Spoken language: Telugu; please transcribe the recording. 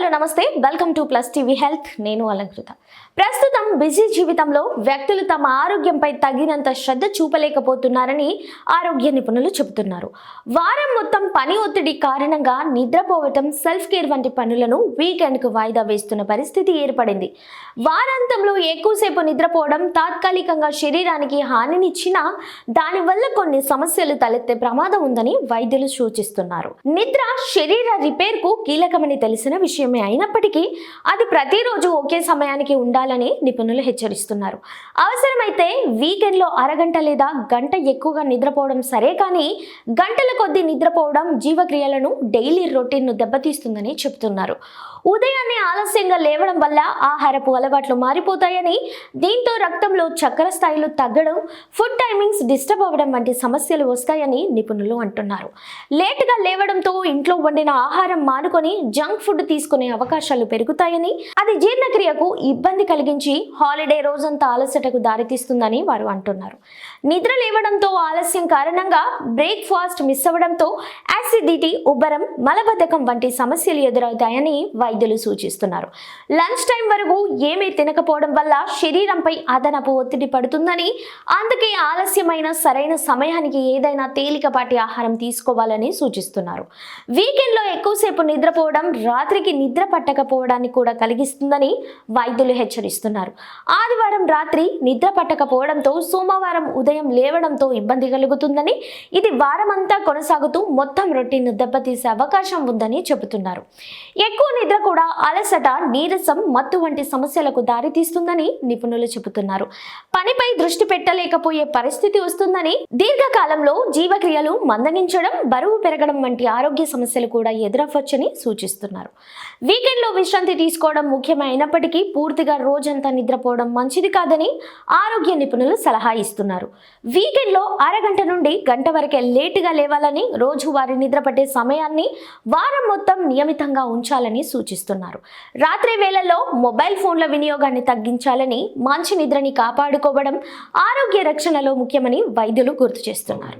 Hello namaste. Welcome to plus TV health నేను అలంకృత. ప్రస్తుతం బిజీ జీవితంలో వ్యక్తులు తమ ఆరోగ్యంపై తగినంత శ్రద్ధ చూపలేకపోతున్నారని ఆరోగ్య నిపుణులు చెబుతున్నారు. వారం మొత్తం పని ఒత్తిడి కారణంగా నిద్రపోవటం సెల్ఫ్ కేర్ వంటి పనులను వీకెండ్కు వాయిదా వేస్తున్న పరిస్థితి ఏర్పడింది. వారాంతంలో ఎక్కువసేపు నిద్రపోవడం తాత్కాలికంగా శరీరానికి హానినిచ్చినా దానివల్ల కొన్ని సమస్యలు తలెత్తే ప్రమాదం ఉందని వైద్యులు సూచిస్తున్నారు. నిద్ర శరీర రిపేర్కు కీలకమని తెలిసిన విషయం విషయమే అయినప్పటికీ అది ప్రతిరోజు ఒకే సమయానికి ఉండాలని నిపుణులు హెచ్చరిస్తున్నారు. అవసరమైతే వీకెండ్లో అరగంట లేదా గంట ఎక్కువగా నిద్రపోవడం సరే కానీ గంటల కొద్దీ నిద్రపోవడం జీవక్రియలను డైలీ రొటీన్ను దెబ్బతీస్తుందని చెబుతున్నారు. ఉదయాన్నే ఆలస్యంగా లేవడం వల్ల ఆహారపు అలవాట్లు మారిపోతాయని దీంతో రక్తంలో చక్కెర స్థాయిలు తగ్గడం ఫుడ్ టైమింగ్స్ డిస్టర్బ్ అవ్వడం వంటి సమస్యలు వస్తాయని నిపుణులు అంటున్నారు. లేటుగా లేవడంతో ఇంట్లో వండిన ఆహారం మానుకొని జంక్ ఫుడ్ తీసుకుని అవకాశాలు పెరుగుతాయని అది జీర్ణక్రియకు ఇబ్బంది కలిగించి హాలిడే రోజంతా ఆలస్యటకు దారితీస్తుందని వారు అంటున్నారు. నిద్ర లేవడంతో ఆలస్యం కారణంగా బ్రేక్ఫాస్ట్ మిస్ అవ్వడంతో యాసిడిటీ ఉబ్బరం మలబద్ధకం వంటి సమస్యలు ఎదురవుతాయని వైద్యులు సూచిస్తున్నారు. లంచ్ టైం వరకు ఏమీ తినకపోవడం వల్ల శరీరంపై అదనపు ఒత్తిడి పడుతుందని అందుకే ఆలస్యమైన సరైన సమయానికి ఏదైనా తేలికపాటి ఆహారం తీసుకోవాలని సూచిస్తున్నారు. వీకెండ్లో ఎక్కువసేపు నిద్రపోవడం రాత్రికి నిద్ర పట్టకపోవడాన్ని కూడా కలిగిస్తుందని వైద్యులు హెచ్చరిస్తున్నారు. ఆదివారం రాత్రి నిద్ర పట్టకపోవడంతో సోమవారం ఉదయం లేవడంతో ఇబ్బంది కలుగుతుందని ఇది వారమంతా కొనసాగుతూ మొత్తం రొటీన్ను దెబ్బతీసే అవకాశం ఉందని చెబుతున్నారు. ఎక్కువ నిద్ర కూడా అలసట నీరసం మత్తు వంటి సమస్యలకు దారితీస్తుందని నిపుణులు చెబుతున్నారు. పనిపై దృష్టి పెట్టలేకపోయే పరిస్థితి వస్తుందని దీర్ఘకాలంలో జీవక్రియలు మందగించడం బరువు పెరగడం వంటి ఆరోగ్య సమస్యలు కూడా ఎదురవ్వచ్చని సూచిస్తున్నారు. వీకెండ్లో విశ్రాంతి తీసుకోవడం ముఖ్యమైనప్పటికీ పూర్తిగా రోజంతా నిద్రపోవడం మంచిది కాదని ఆరోగ్య నిపుణులు సలహా ఇస్తున్నారు. వీకెండ్లో అరగంట నుండి గంట వరకే లేటుగా లేవాలని రోజువారీ నిద్ర పట్టే సమయాన్ని వారం మొత్తం నియమితంగా ఉంచాలని సూచిస్తున్నారు. రాత్రి వేళల్లో మొబైల్ ఫోన్ల వినియోగాన్ని తగ్గించాలని మంచి నిద్రని కాపాడుకోవడం ఆరోగ్య రక్షణలో ముఖ్యమని వైద్యులు గుర్తు చేస్తున్నారు.